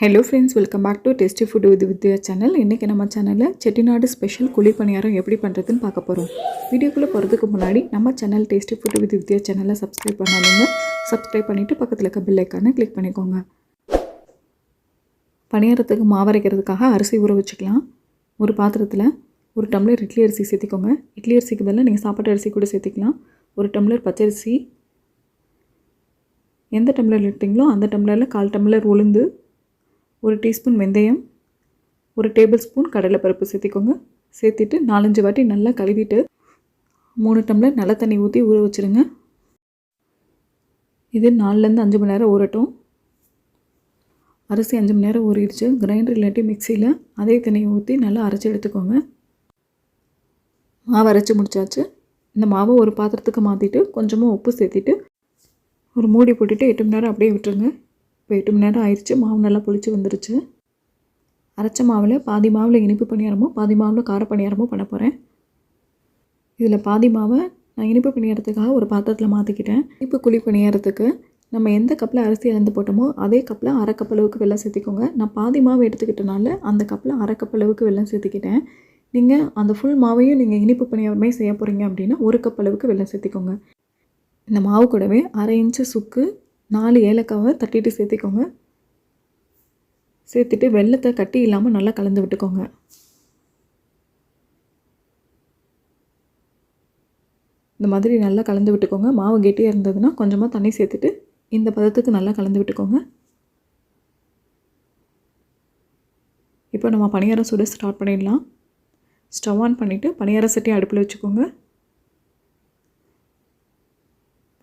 Hello friends welcome back to tasty food with Vidya channel இன்றைக்கி நம்ம சேனலில் Chettinad special குழி பணியாரம் எப்படி பண்ணுறதுன்னு பார்க்க போகிறோம் வீடியோக்குள்ளே போகிறதுக்கு முன்னாடி நம்ம channel tasty food with Vidya சேனலை சப்ஸ்கிரைப் பண்ணாலுங்க சப்ஸ்கிரைப் பண்ணிவிட்டு பக்கத்தில் இருக்க பில் ஐக்கானை கிளிக் பண்ணிக்கோங்க. பணியாரத்துக்கு மாவரைக்கிறதுக்காக அரிசி ஊற வச்சுக்கலாம். ஒரு பாத்திரத்தில் ஒரு டம்ளர் இட்லி அரிசி சேர்த்திக்கோங்க. இட்லி அரிசிக்கு பதிலாக நீங்கள் சாப்பாட்டு அரிசி கூட சேர்த்திக்கலாம். ஒரு டம்ளர் பச்சரிசி. எந்த டம்ளர் எடுத்தீங்களோ அந்த டம்ளரில் கால் டம்ளர் உளுந்து ஒரு டீஸ்பூன் வெந்தயம் ஒரு டேபிள் ஸ்பூன் கடலைப்பருப்பு சேர்த்திக்கோங்க. சேர்த்திட்டு நாலஞ்சு வாட்டி நல்லா கழுவிட்டு மூணு டம்ளர் நல்ல தண்ணி ஊற்றி ஊற வச்சுருங்க. இது நாலுலேருந்து அஞ்சு மணி நேரம் ஊறட்டும். அரிசி அஞ்சு மணி நேரம் ஊறிடுச்சு. கிரைண்டர் இல்லாட்டி மிக்சியில் அதே தண்ணியை ஊற்றி நல்லா அரைச்சி எடுத்துக்கோங்க. மாவு அரைச்சி முடிச்சாச்சு. இந்த மாவை ஒரு பாத்திரத்துக்கு மாற்றிட்டு கொஞ்சமாக உப்பு சேர்த்திட்டு ஒரு மூடி போட்டுட்டு எட்டு மணி நேரம் அப்படியே விட்டுருங்க. இப்போ எட்டு மணி நேரம் ஆயிடுச்சு மாவு நல்லா பொழிச்சு வந்துருச்சு. அரைச்ச மாவில் பாதி மாவில் இனிப்பு பணியாரமோ பாதி மாவில் கார பணியாரமோ பண்ண போகிறேன் இதில் பாதி மாவை நான் இனிப்பு பணியாரத்துக்காக ஒரு பாத்திரத்தில் மாற்றிக்கிட்டேன் இனிப்பு குழி பணியாரத்துக்கு நம்ம எந்த கப்பில் அரிசி இழந்து போட்டோமோ அதே கப்பில் அரை கப் அளவுக்கு வெள்ளம் சேர்த்திக்கோங்க. நான் பாதி மாவு எடுத்துக்கிட்டனால அந்த கப்பில் அரை கப் அளவுக்கு வெள்ளம் சேர்த்திக்கிட்டேன். நீங்கள் அந்த ஃபுல் மாவையும் நீங்கள் இனிப்பு பணியாரமே செய்ய போகிறீங்க அப்படின்னா ஒரு கப் அளவுக்கு வெள்ளம் சேர்த்திக்கோங்க. இந்த மாவு கூடவே அரை இன்ச்சு சுக்கு நாலு ஏலக்காவை தட்டிட்டு சேர்த்திக்கோங்க. சேர்த்துட்டு வெள்ளத்தை கட்டி இல்லாமல் நல்லா கலந்து விட்டுக்கோங்க. இந்த மாதிரி நல்லா கலந்து விட்டுக்கோங்க. மாவு கெட்டியாக இருந்ததுன்னா கொஞ்சமாக தண்ணி சேர்த்துட்டு இந்த பதத்துக்கு நல்லா கலந்து விட்டுக்கோங்க. இப்போ நம்ம பணியாரம் சுட ஸ்டார்ட் பண்ணிடலாம். ஸ்டவ் ஆன் பண்ணிவிட்டு பணியார சட்டி அடுப்பில் வச்சுக்கோங்க.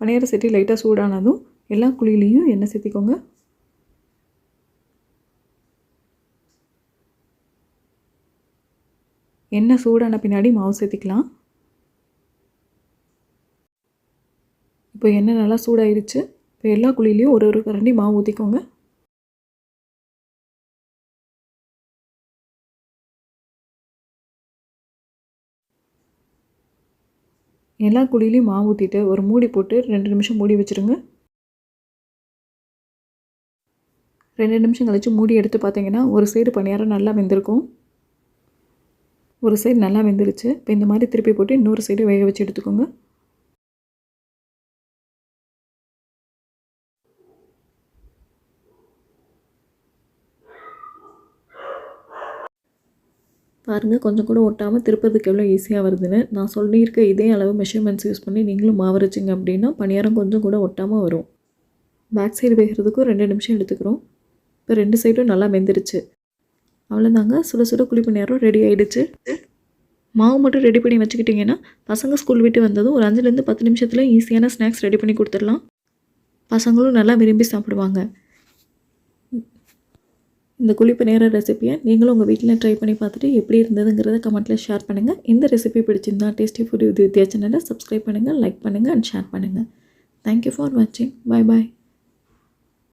பணியார சட்டி லைட்டாக சூடானதும் எல்லா குழியிலையும் எண்ணெய் சேர்த்திக்கோங்க. எண்ணெய் சூடான பின்னாடி மாவு சேர்த்திக்கலாம். இப்போ எண்ணெய் நல்லா சூடாயிருச்சு. இப்போ எல்லா குழியிலையும் ஒரு ஒரு கரண்டி மாவு ஊற்றிக்கோங்க எல்லா குழியிலையும் மாவு ஊற்றிட்டு ஒரு மூடி போட்டு ரெண்டு நிமிஷம் மூடி வச்சுருங்க. ரெண்டு நிமிஷம் கழித்து மூடி எடுத்து பார்த்தீங்கன்னா ஒரு சைடு பணியாரம் நல்லா வெந்திருக்கும். ஒரு சைடு நல்லா வெந்துருச்சு. இப்போ இந்த மாதிரி திருப்பி போட்டு இன்னொரு சைடு வேக வச்சு எடுத்துக்கோங்க. பாருங்கள் கொஞ்சம் கூட ஒட்டாமல் திருப்பதுக்கு எவ்வளோ ஈஸியாக வருதுன்னு. நான் சொல்லியிருக்க இதே அளவு மெஷர்மெண்ட்ஸ் யூஸ் பண்ணி நீங்களும் மாவரைச்சிங்க அப்படின்னா பணியாரம் கொஞ்சம் கூட ஒட்டாமல் வரும். பேக் சைடு வேகிறதுக்கும் ரெண்டு நிமிஷம் எடுத்துக்கிறோம். ரெண்டு சைடும் நல்லா வெந்துருச்சு. அவ்வளோதாங்க சுட சுட குளிப்பு நேரம் ரெடி ஆகிடுச்சு மாவு மட்டும் ரெடி பண்ணி வச்சுக்கிட்டிங்கன்னா பசங்க ஸ்கூல் விட்டு வந்ததும் ஒரு அஞ்சுலேருந்து பத்து நிமிஷத்தில் ஈஸியான ஸ்நாக்ஸ் ரெடி பண்ணி கொடுத்துடலாம். பசங்களும் நல்லா விரும்பி சாப்பிடுவாங்க. இந்த குளிப்பு நேர ரெசிப்பியை நீங்களும் உங்கள் வீட்டில் ட்ரை பண்ணி பார்த்துட்டு எப்படி இருந்ததுங்கிறத கமெண்ட்டில் ஷேர் பண்ணுங்கள் இந்த ரெசிபி பிடிச்சிருந்தா டேஸ்டி ஃபுட் வித்யா சேனலை சப்ஸ்கிரைப் பண்ணுங்கள் லைக் பண்ணுங்கள் அண்ட் ஷேர் பண்ணுங்கள் தேங்க்யூ ஃபார் வாட்சிங் பாய் பாய்